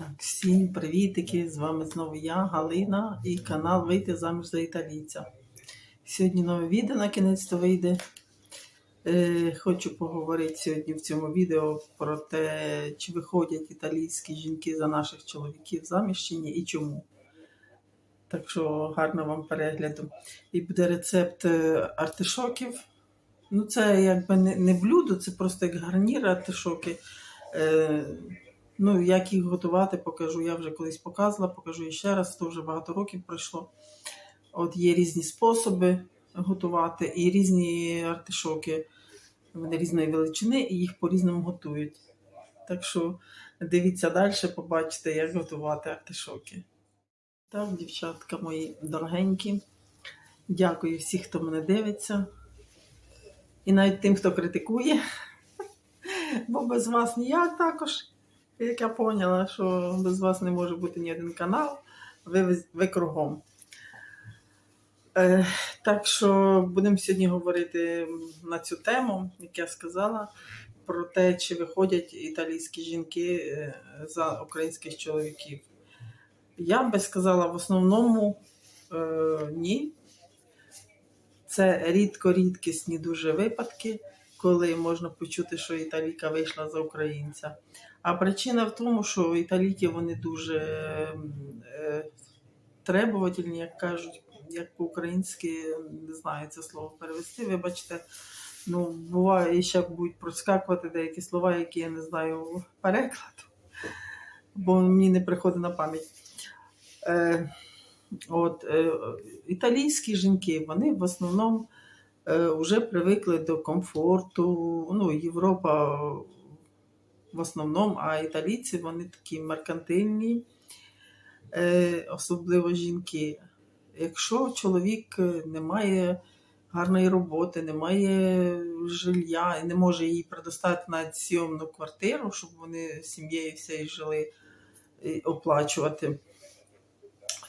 Так, всім привітики! З вами знову я, Галина, і канал Вийти заміж за італійця. Сьогодні нове відео на кінець то вийде. Е, хочу поговорити сьогодні в цьому відео про те, чи виходять італійські жінки за наших чоловіків заміж чи і чому. Так що гарного вам перегляду. І буде рецепт е, артишоків. Ну, це якби не блюдо, це просто як гарнір артишоки. Е, Ну, як їх готувати, покажу. Я вже колись показувала, покажу ще раз, то вже багато років пройшло. От є різні способи готувати, і різні артишоки. Вони різної величини, і їх по-різному готують. Так що дивіться далі, побачите, як готувати артишоки. Так, дівчатка мої дорогенькі. Дякую всім, хто мене дивиться. І навіть тим, хто критикує. Бо без вас ніяк також. Як я поняла, що без вас не може бути ні один канал, ви, ви кругом. Е, так що будемо сьогодні говорити на цю тему, як я сказала, про те, чи виходять італійські жінки е, за українських чоловіків. Я би сказала, в основному е, ні. Це рідко-рідкісні дуже випадки, коли можна почути, що італійка вийшла за українця. А причина в тому, що італійки вони дуже е, требовательні, як кажуть, як по-українськи, не знаю це слово перевести. Вибачте, ну буває, ще будуть проскакувати деякі слова, які я не знаю перекладу, бо мені не приходить на пам'ять. Е, от, е, італійські жінки, вони в основному е, вже привикли до комфорту. Ну, Європа в основному, а італійці вони такі меркантильні, е, особливо жінки. Якщо чоловік не має гарної роботи, не має жилья і не може їй предоставити навіть сйомну квартиру, щоб вони з сім'єю всією жили і оплачувати,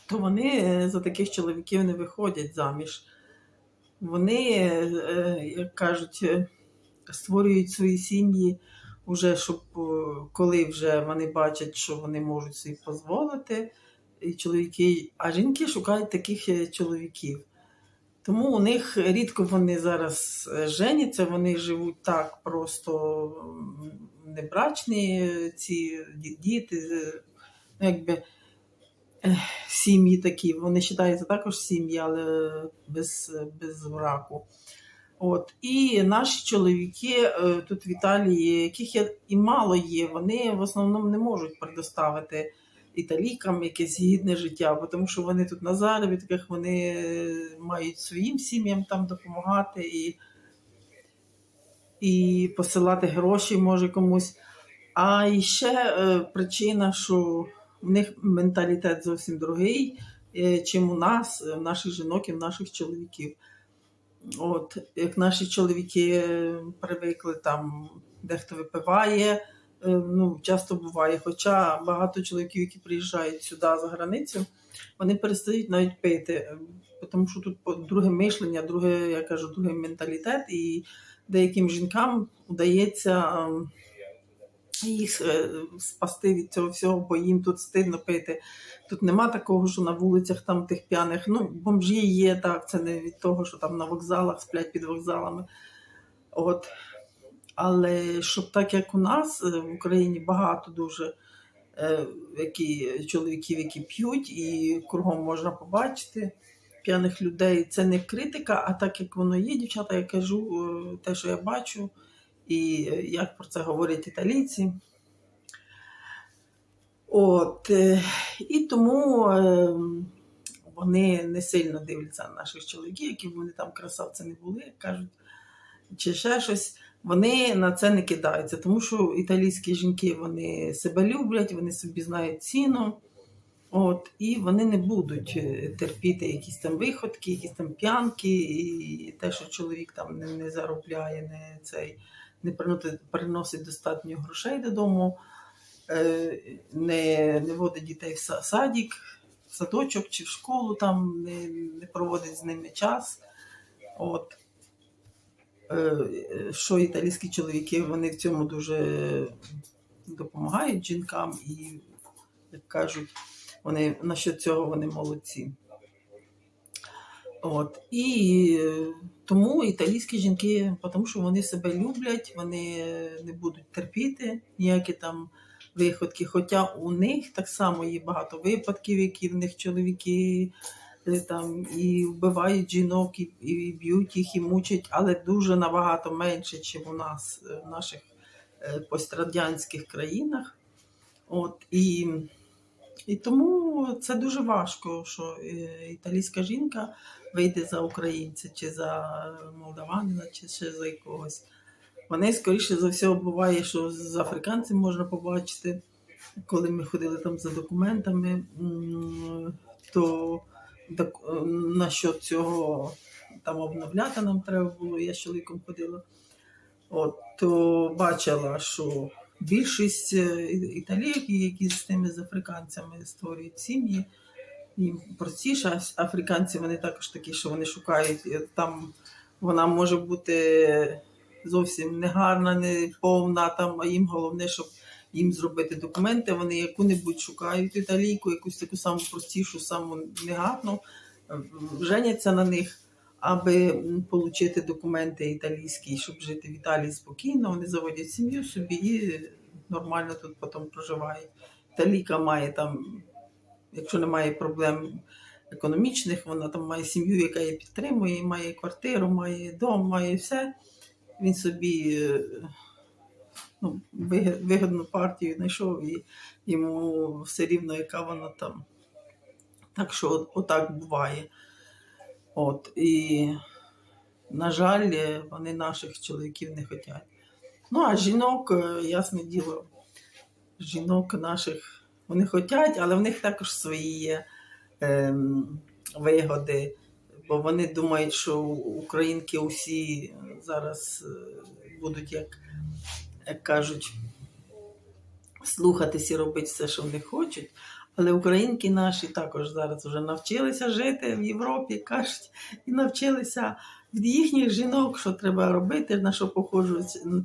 то вони е, за таких чоловіків не виходять заміж. Вони, е, як кажуть, е, створюють свої сім'ї уже щоб е, коли вже вони бачать, що вони можуть собі дозволити, і чоловіки, а жінки шукають таких е, чоловіків. Тому у них рідко вони зараз е, женяться, вони живуть так просто небрачні ці діти, ну, якби сім'ї такі. Вони вважаються також сім'ї, але без, без браку. От. І наші чоловіки е, тут в Італії, яких є і мало є, вони в основному не можуть предоставити італійкам якесь гідне життя, тому що вони тут на заробітках, вони е, мають своїм сім'ям там допомагати і, і посилати гроші може комусь. А ще е, причина, що в них менталітет зовсім другий, чим у нас, в наших жінок і в наших чоловіків. От, як наші чоловіки е, привикли, там дехто випиває, е, ну, часто буває. Хоча багато чоловіків, які приїжджають сюди за границю, вони перестають навіть пити, е, тому що тут друге мишлення, друге, я кажу, другий менталітет, і деяким жінкам вдається ем, їх е, спасти від цього всього, бо їм тут стидно пити. Тут нема такого, що на вулицях там тих п'яних. Ну, бомжі є, так, це не від того, що там на вокзалах сплять під вокзалами. От. Але щоб так як у нас е, в Україні багато дуже е, які, чоловіків, які п'ють, і кругом можна побачити п'яних людей. Це не критика, а так як воно є, дівчата, я кажу те, що я бачу, і е, як про це говорять італійці. От, е, і тому е, вони не сильно дивляться на наших чоловіків, які вони там красавці не були, кажуть, чи ще щось. Вони на це не кидаються, тому що італійські жінки вони себе люблять, вони собі знають ціну. От, і вони не будуть е, терпіти якісь там виходки, якісь там п'янки, і те, що чоловік там не, не заробляє, не цей не приносить, достатньо грошей додому, е, не, не водить дітей в са- садик, в садочок чи в школу, там не, не проводить з ними час. От. Е, Що італійські чоловіки вони в цьому дуже допомагають жінкам і як кажуть, вони насчет цього вони молодці. От. І е, тому італійські жінки, тому що вони себе люблять, вони не будуть терпіти ніякі там виходки. Хоча у них так само є багато випадків, які в них чоловіки е, там і вбивають жінок, і, і б'ють їх, і мучать, але дуже набагато менше, ніж у нас е, в наших пострадянських країнах. От, і, і тому це дуже важко, що е, італійська жінка вийде за українця, чи за молдаванина, чи ще за якогось. Вони, скоріше за все, буває, що з африканцем можна побачити, коли ми ходили там за документами, то док- насчет цього там обновляти нам треба було, я з чоловіком ходила. От, то бачила, що більшість е, італійок, які з тими з африканцями створюють сім'ї, їм простіше, африканці вони також такі, що вони шукають е, там. Вона може бути зовсім не гарна, не повна, там, а їм головне, щоб їм зробити документи. Вони яку-небудь шукають італійку, якусь таку саму простішу, саму негарну, женяться на них, аби отримати документи італійські, щоб жити в Італії спокійно. Вони заводять сім'ю собі і нормально тут потім проживають. Італійка має там, якщо немає проблем економічних, вона там має сім'ю, яка її підтримує, має квартиру, має дом, має все. Він собі е, ну, вигідну партію знайшов і йому все рівно, яка вона там. Так що отак буває. От, і, на жаль, е, вони наших чоловіків не хочуть. Ну, а жінок, е, ясне діло, жінок наших вони хочуть, але в них також свої є ем, вигоди, бо вони думають, що українки усі зараз е, будуть, як, як кажуть, слухатись і робити все, що вони хочуть. Але українки наші також зараз вже навчилися жити в Європі, кажуть, і навчилися від їхніх жінок, що треба робити, на що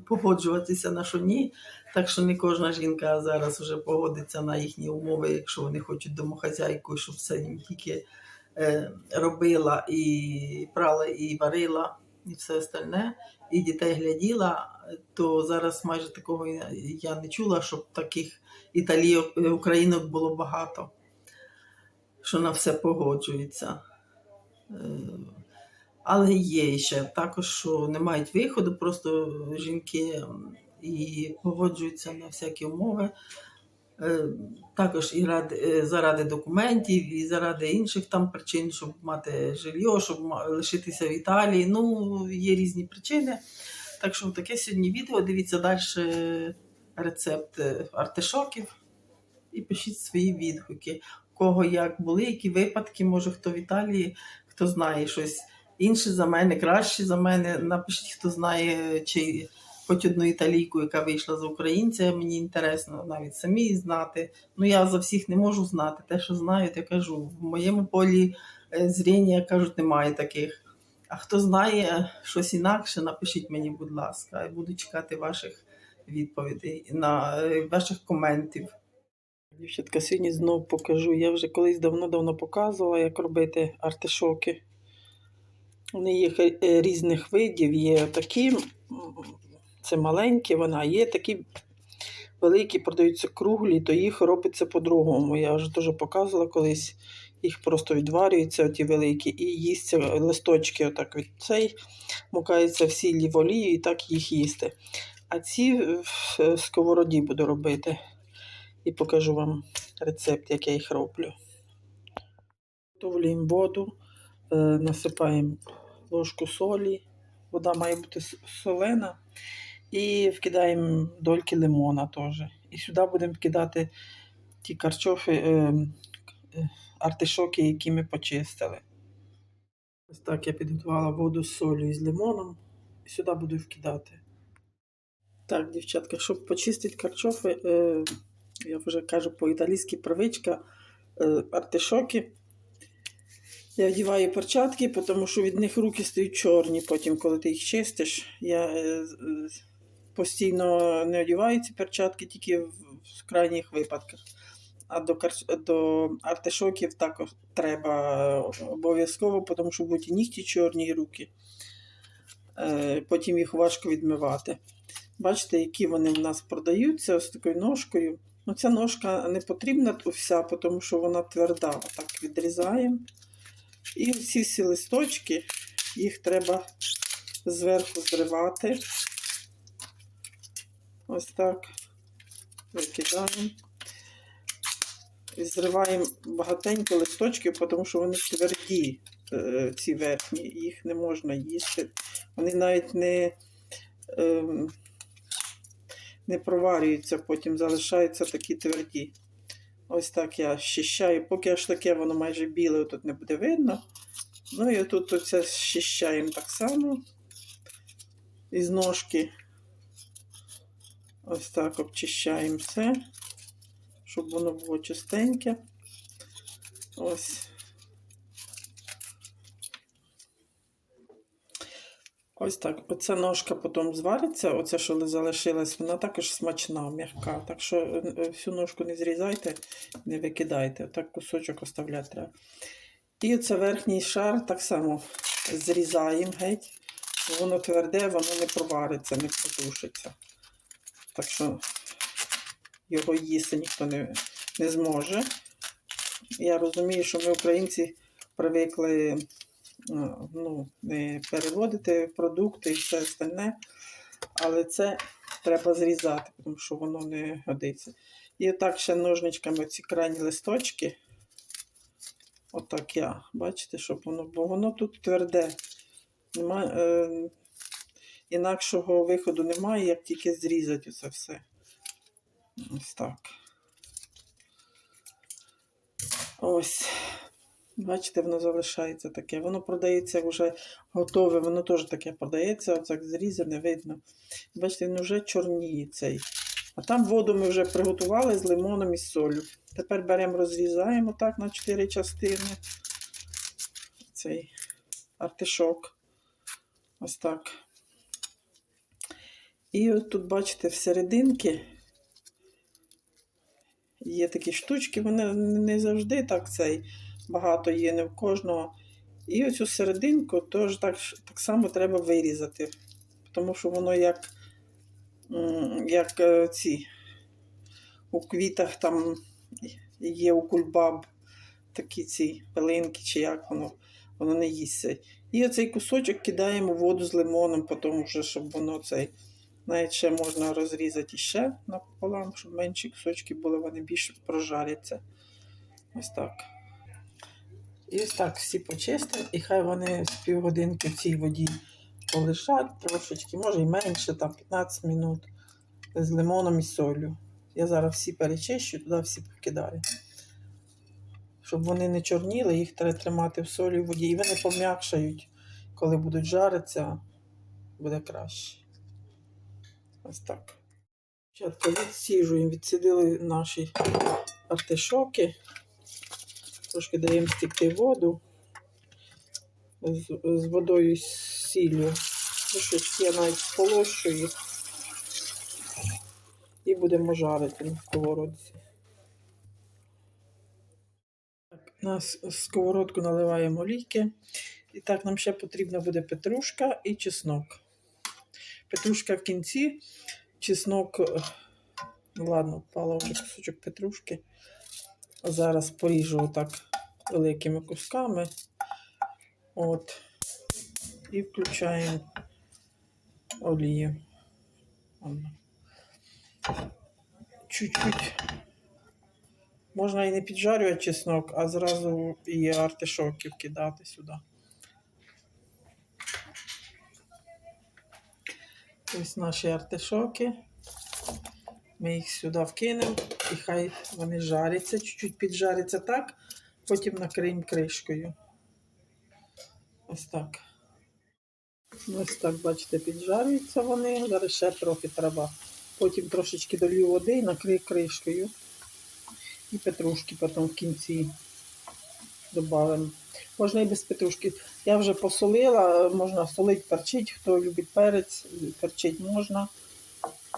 погоджуватися, на що ні. Так що не кожна жінка зараз вже погодиться на їхні умови, якщо вони хочуть домохазяйку, щоб все їм тільки е, робила і прала, і варила, і все остальне, і дітей гляділа, то зараз майже такого я, не чула, щоб таких італійок, українок було багато, що на все погоджується. Е, Але є ще також, що не мають виходу, просто жінки і погоджуються на всякі умови. Е, Також і ради, е, заради документів, і заради інших там причин, щоб мати жилье, щоб лишитися в Італії. Ну, є різні причини. Так що таке сьогодні відео. Дивіться далі рецепт е, артишоків і пишіть свої відгуки. Кого як були, які випадки, може хто в Італії, хто знає щось інше за мене, краще за мене. Напишіть, хто знає, чи хоч одну італійку, яка вийшла за українця. Мені інтересно навіть самі знати. Ну я за всіх не можу знати. Те, що знаю, я кажу. В моєму полі е, зріння кажуть, немає таких. А хто знає щось інакше, напишіть мені, будь ласка, і буду чекати ваших відповідей на е, ваших коментів. Дівчатка, сьогодні знову покажу. Я вже колись давно-давно показувала, як робити артишоки. Вони є е, різних видів. Є такі, це маленькі, вона є такі великі, продаються круглі, то їх робиться по-другому. Я вже теж показувала колись. Їх просто відварюються, оті великі, і їсться листочки, отак від цей, мукаються в сілі в олію і так їх їсти. А ці в сковороді буду робити. І покажу вам рецепт, як я їх роблю. Готовлюємо воду, е, насипаємо ложку солі. Вода має бути солена. І вкидаємо дольки лимона теж. І сюди будемо вкидати ті карчофи, е, е, артишоки, які ми почистили. Ось так я підготувала воду з солью і з лимоном. І сюди буду вкидати. Так, дівчатка, щоб почистити карчофи, е, я вже кажу по-італійськи привичка, е, артишоки. Я вдіваю перчатки, тому що від них руки стають чорні. Потім, коли ти їх чистиш, я е, з- постійно не одіваю ці перчатки, тільки в, крайніх випадках. А до, до артишоків також треба е, обов'язково, тому що будуть і нігті чорні і руки. Е, Потім їх важко відмивати. Бачите, які вони в нас продаються з такою ножкою. Ну, ця ножка не потрібна вся, тому що вона тверда. Отак відрізаємо. І всі ці листочки, їх треба зверху зривати. Ось так. Викидаємо. І зриваємо багатенько листочків, тому що вони тверді, е, ці верхні, їх не можна їсти. Вони навіть не, ем, не проварюються, потім залишаються такі тверді. Ось так я щищаю. Поки аж таке воно майже біле, тут не буде видно. Ну і тут оце щищаємо так само із ножки. Ось так обчищаємо все, щоб воно було чистеньке. Ось. Ось так. Оця ножка потім звариться, оце, що залишилось, вона також смачна, м'яка. Так що е, е, всю ножку не зрізайте, не викидайте. Так кусочок оставляти треба. І оце верхній шар так само зрізаємо геть. Воно тверде, воно не провариться, не потушиться. Так що його їсти ніхто не, не зможе. Я розумію, що ми, українці, привикли е, ну, переводити продукти і все остальне, але це треба зрізати, тому що воно не годиться. І отак ще ножничками ці крайні листочки. Отак я, бачите, щоб воно, бо воно тут тверде. Нема, е, інакшого виходу немає, як тільки зрізати це все. Ось так. Ось. Бачите, воно залишається таке. Воно продається вже готове, воно теж таке продається, оцак зрізане, видно. Бачите, він вже чорніє цей. А там воду ми вже приготували з лимоном і солью. Тепер беремо, розрізаємо так на 4 частини. Цей артишок. Ось так. І от тут, бачите, всерединки є такі штучки, вони не завжди так цей багато є, не в кожного. І оцю серединку теж так, так само треба вирізати, тому що воно як, як е, ці у квітах там є у кульбаб такі ці пилинки, чи як воно, воно не їсться. І оцей кусочок кидаємо в воду з лимоном, потім вже, щоб воно цей. Навіть ще можна розрізати ще напополам, щоб менші кусочки були, вони більше прожаряться. Ось так. І ось так всі почистимо, і хай вони з півгодинки в цій воді полежать трошечки, може і менше, там 15 минут з лимоном і солью. Я зараз всі перечищу, туди всі покидаю. Щоб вони не чорніли, їх треба тримати в солі в воді. І вони пом'якшають, коли будуть жаритися, буде краще. Ось так. Спочатку відсіжуємо, відсідили наші артишоки. Трошки даємо стікти воду з, з водою з сіллю. Трошечки я навіть сполощую. І будемо жарити на сковородці. Так, на сковородку наливаємо олійки. І так, нам ще потрібна буде петрушка і чеснок. Петрушка в кінці, чеснок. е, ну Ладно, впала вже кусочок петрушки. Зараз поріжу отак великими кусками. От. І включаємо олію. Чуть-чуть. Можна і не піджарювати чеснок, а зразу і артишоків кидати сюди. Ось наші артишоки. Ми їх сюди вкинемо і хай вони жаряться, чуть-чуть піджаряться так, потім накриємо кришкою. Ось так. Ось так, бачите, піджарюються вони. Зараз ще трохи треба. Потім трошечки долью води і накрию кришкою. І петрушки потім в кінці додаємо. Можна і без петрушки. Я вже посолила, можна солити, перчить. Хто любить перець, перчить можна.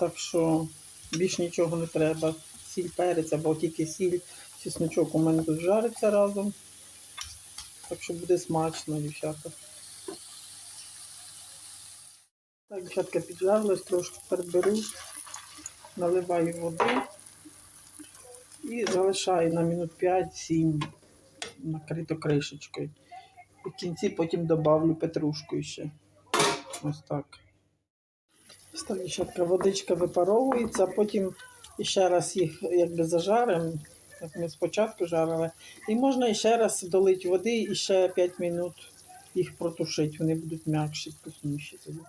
Так що більш нічого не треба. сіль, перець або тільки сіль, чесночок у мене тут жариться разом. Так що буде смачно, дівчата. Так, дівчатка піджарилась, трошки переберу, наливаю води і залишаю на минут 5-7 накрито кришечкою. В кінці потім добавлю петрушку ще. Ось так. Так, водичка випаровується, потім ще раз їх якби зажаримо, як ми спочатку жарили. І можна ще раз долити води і ще 5 минут їх протушити. Вони будуть м'якші, вкусніші тоді.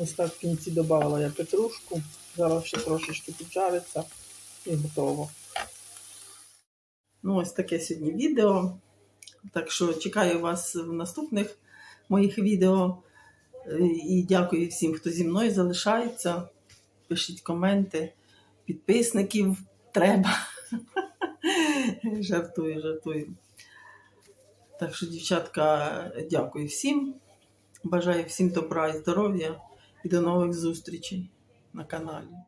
Ось так в кінці додавала я петрушку. Зараз ще трошечки піджариться і готово. Ну, ось таке сьогодні відео. Так що чекаю вас в наступних моїх відео. Е, І дякую всім, хто зі мною залишається. Пишіть коменти, підписників треба. жартую, жартую. Так що, дівчатка, дякую всім. Бажаю всім добра і здоров'я і до нових зустрічей на каналі.